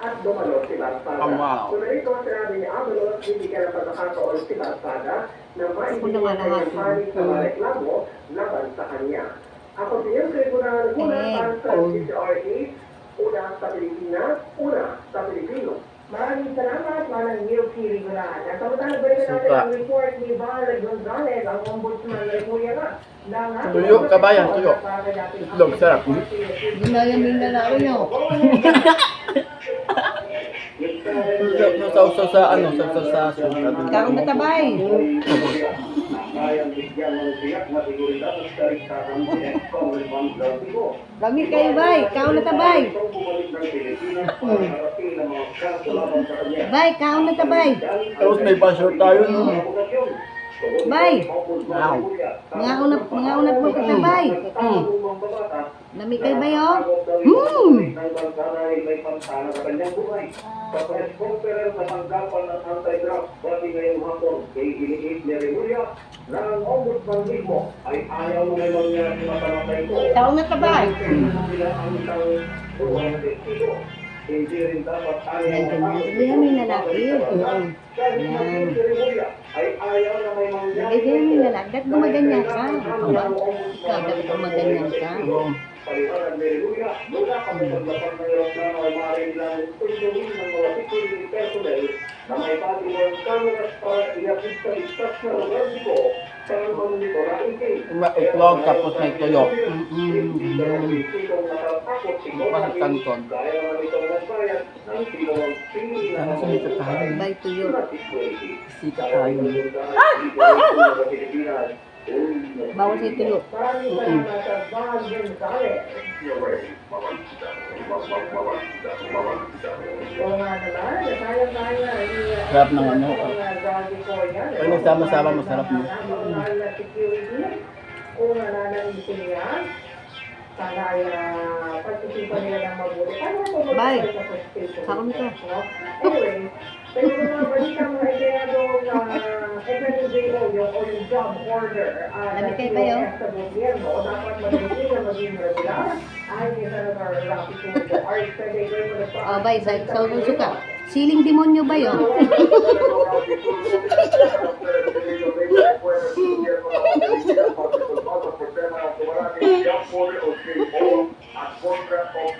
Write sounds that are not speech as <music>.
at dumalo si Baspada. Oh, wow. Kung narito sinabi ni Avalos, bibigyan ng pagkakataon si Baspada na Ako maibigyan naman ng kanyang lahat. panig sa mga reklamo laban sa kanya. Ako si Yung Tribunal, una Eh, para sa. CCRA, una sa Pilipinas, una sa Pilipino. Maraming salamat, Manang Milky Regular. At samantala, balikan natin ang report ni Val Gonzalez, ang ombudsman ng Republika. Tuyo, kabayan, tuyo. Itlog, sarap. Ginayang din na laro nyo. Sausaw sa ano, sausaw sa suka. Kaon na tabay. Lami kayo bay. Kaon na tabay. Bay, kaon na tabay. Tapos may basyo tayo. no? Bay. Wow. Mga unat, mga unat mo ka tabay. Mm. Lami kayo bay oh. Hmm. ng ombudsman mismo ay ayaw na may mangyari sa Yan. Sabihan mo yung lalaki. Mm. Yan. ay ayaw na may lalaki. Dapat gumaganyan ka. Aba, Ikaw, dapat gumaganyan ka. Personnel na may pagdiwang cameras para iapit sa ligtas na dito para mamonitor ang ikay. Ma- Itlog tapos may tuyo. Hindi Pasok kanton. Kaya naman itong nagbayad ng silong pili na Ano sumita tayo? Bay tuyo. Sika tayo. Bawal sa tuyo. Maraming salamat sa Gonzales. Oo. Sarap ng ano. Pag Pag nagsama-sama, masarap mo. Kung nananalisin yan, sana ay ah, pagtitipan nila ng mabuti. Ito mabuti Bye. sa first station? Sakon ka. Anyway, sa yung mga balita mga empleyadong uh, FNUJO, yung, o yung job order, uh, ba yun? sa gobyerno, o dapat magiging na maging regular, ay ni Senator Rafi Tulfo. Are you pwede kayo mag- Oh, bay, sa sa suka. Siling demonyo ba yun? <laughs>